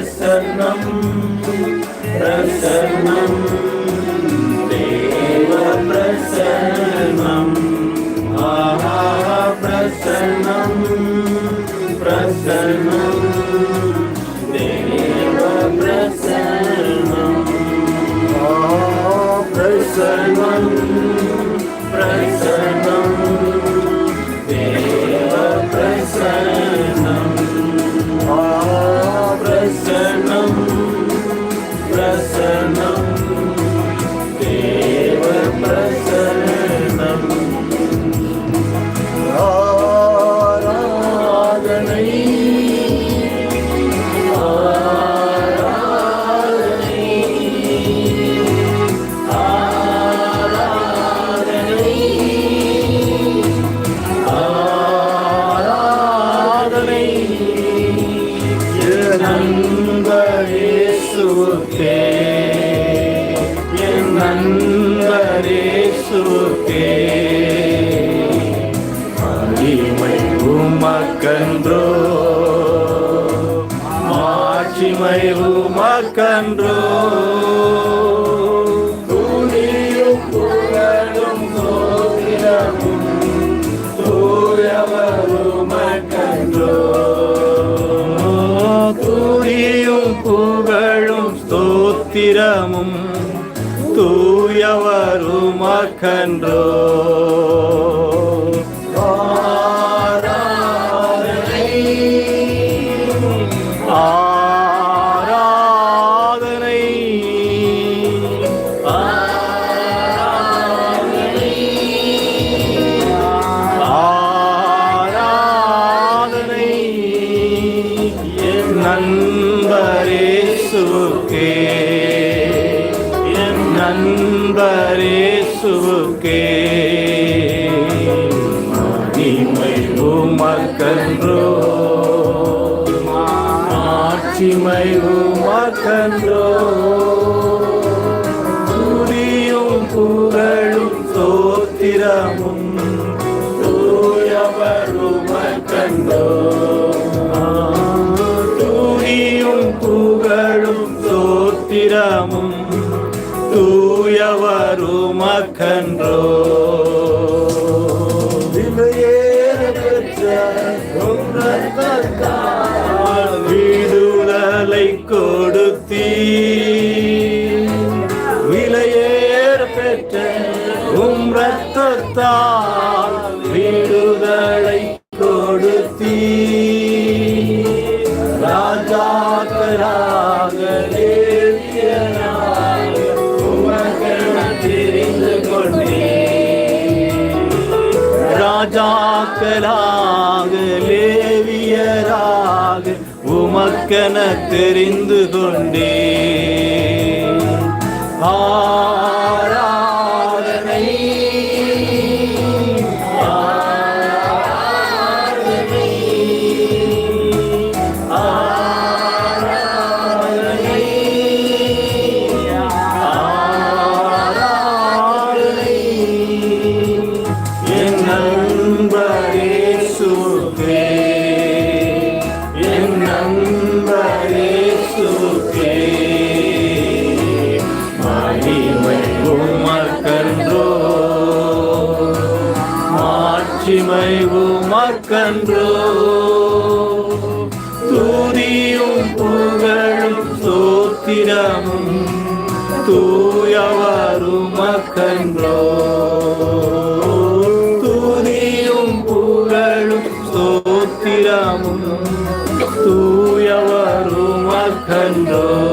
प्रसन्नं प्रसन्नं देव प्रसन्नम् आहा प्रसन्नं प्रसन्नं देव प्रसन्नम् प्रसन्नं प्रसन्नं மாட்சிமை உமக்கன்றோ. துணியும் புகழும் சோதிரமும் தூயவருமக்கன்றோ துதியும் புகழும் ஸ்தோத்திரமும் தூயவருமக்கன்றோ ஆராதனை அன்பரேசுவுக்கே. மகிமை உமக்கன்றோ. மாட்சிமை உமக்கன்றோ. துதியும் புகழும் சோத்திரமும் தூயவருமக்கண்டோ துதியும் புகழும் தூயவருமக்கன்றோ விலையேற பெற்ற உம் கொடுத்தீ விலையேற பெற்ற உம் ரத்தத்தால் வீடுதலை ராஜாக்களாக லேவியராக உமக்கென தெரிந்து கொண்டே ஆ மகிமை உமக்கன்றோ மாட்சிமை புகழும் சோத்திரமும் தூயவருமக்கன்றோ துதியும் புகழும் சோத்திரமும். தூயவருமக்கன்றோ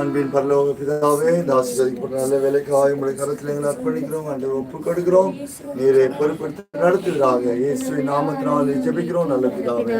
அன்பின் பரலோக பிதாவே தாசி கதிக்கப்பட்ட நல்ல வேலைக்காக உங்களுடைய கருத்தில் எங்களை அர்ப்பணிக்கிறோம் அன்று ஒப்பு கொடுக்கிறோம். நீரை பொறுப்படுத்தி நடத்துவதாக இயேசுவின் நாமத்தினால் ஜெபிக்கிறோம் நல்ல பிதாவே.